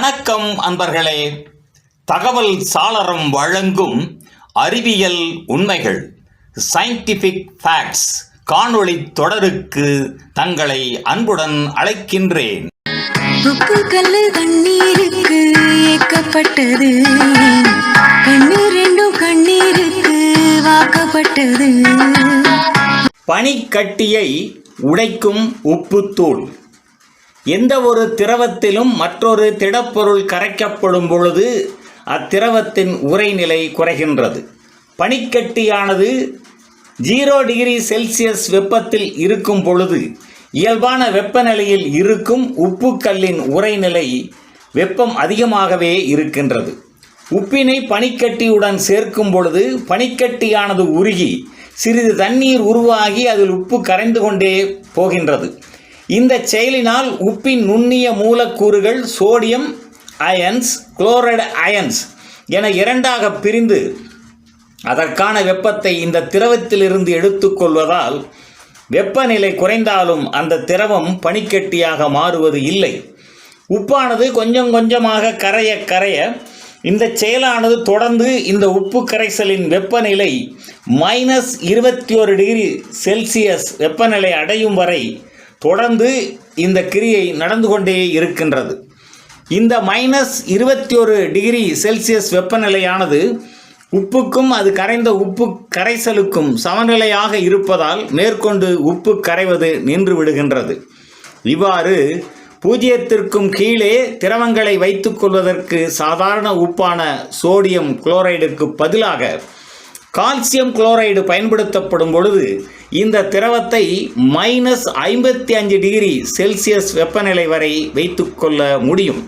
வணக்கம் அன்பர்களே. தகவல் சாளரம் வழங்கும் அறிவியல் உண்மைகள் சயின்டிஃபிக் ஃபேக்ட்ஸ் காணொளி தொடருக்கு தங்களை அன்புடன் அழைக்கின்றேன். ஏக்கப்பட்டது. கண்ணீருக்கு வாக்கப்பட்டது. பனிக்கட்டியை உடைக்கும் உப்புத்தூள். எந்த ஒரு திரவத்திலும் மற்றொரு திடப்பொருள் கரைக்கப்படும் பொழுது அத்திரவத்தின் உறைநிலை குறைகின்றது. பனிக்கட்டியானது ஜீரோ டிகிரி செல்சியஸ் வெப்பத்தில் இருக்கும் பொழுது இயல்பான வெப்பநிலையில் இருக்கும் உப்புக்கல்லின் உறைநிலை வெப்பம் அதிகமாகவே இருக்கின்றது. உப்பினை பனிக்கட்டியுடன் சேர்க்கும் பொழுது பனிக்கட்டியானது உருகி சிறிது தண்ணீர் உருவாகி அதில் உப்பு கரைந்து கொண்டே போகின்றது. இந்த செயலினால் உப்பின் நுண்ணிய மூலக்கூறுகள் சோடியம் அயன்ஸ் குளோரைடு அயன்ஸ் என இரண்டாக பிரிந்து அதற்கான வெப்பத்தை இந்த திரவத்திலிருந்து எடுத்துக்கொள்வதால் வெப்பநிலை குறைந்தாலும் அந்த திரவம் பனிக்கட்டியாக மாறுவது இல்லை. உப்பானது கொஞ்சம் கொஞ்சமாக கரைய கரைய இந்த செயலானது தொடர்ந்து இந்த உப்பு கரைசலின் வெப்பநிலை மைனஸ் இருபத்தி ஒரு டிகிரி செல்சியஸ் வெப்பநிலை அடையும் வரை தொடர்ந்து இந்த கிரியை நடந்து கொண்டே இருக்கின்றது. இந்த மைனஸ் இருபத்தி ஒரு டிகிரி செல்சியஸ் வெப்பநிலையானது உப்புக்கும் அது கரைந்த உப்பு கரைசலுக்கும் சமநிலையாக இருப்பதால் மேற்கொண்டு உப்பு கரைவது நின்று விடுகின்றது. இவ்வாறு பூஜ்ஜியத்திற்கும் கீழே திரவங்களை வைத்துக்கொள்வதற்கு சாதாரண உப்பான சோடியம் குளோரைடுக்கு பதிலாக கால்சியம் குளோரைடு பயன்படுத்தப்படும் பொழுது இந்த திரவத்தை மைனஸ் ஐம்பத்தி அஞ்சு டிகிரி செல்சியஸ் வெப்பநிலை வரை வைத்துக்கொள்ள முடியும்.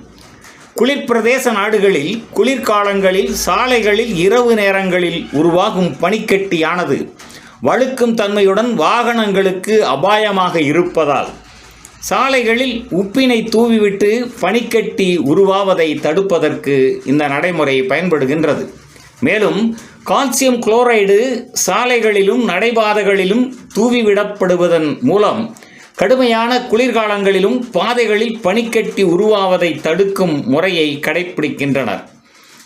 குளிர்பிரதேச நாடுகளில் குளிர்காலங்களில் சாலைகளில் இரவு நேரங்களில் உருவாகும் பனிக்கட்டியானது வழுக்கும் தன்மையுடன் வாகனங்களுக்கு அபாயமாக இருப்பதால் சாலைகளில் உப்பினை தூவிவிட்டு பனிக்கட்டி உருவாவதை தடுப்பதற்கு இந்த நடைமுறை பயன்படுகின்றது. மேலும் கால்சியம் குளோரைடு சாலைகளிலும் நடைபாதைகளிலும் தூவிவிடப்படுவதன் மூலம் கடுமையான குளிர்காலங்களிலும் பாதைகளில் பனிக்கட்டி உருவாவதை தடுக்கும் முறையை கடைப்பிடிக்கின்றனர்.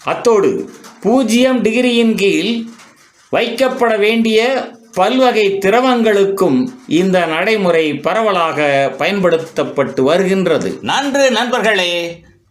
அத்தோடு பூஜ்ஜியம் டிகிரியின் கீழ் வைக்கப்பட வேண்டிய பல்வகை திரவங்களுக்கும் இந்த நடைமுறை பரவலாக பயன்படுத்தப்பட்டு வருகின்றது. நன்று நண்பர்களே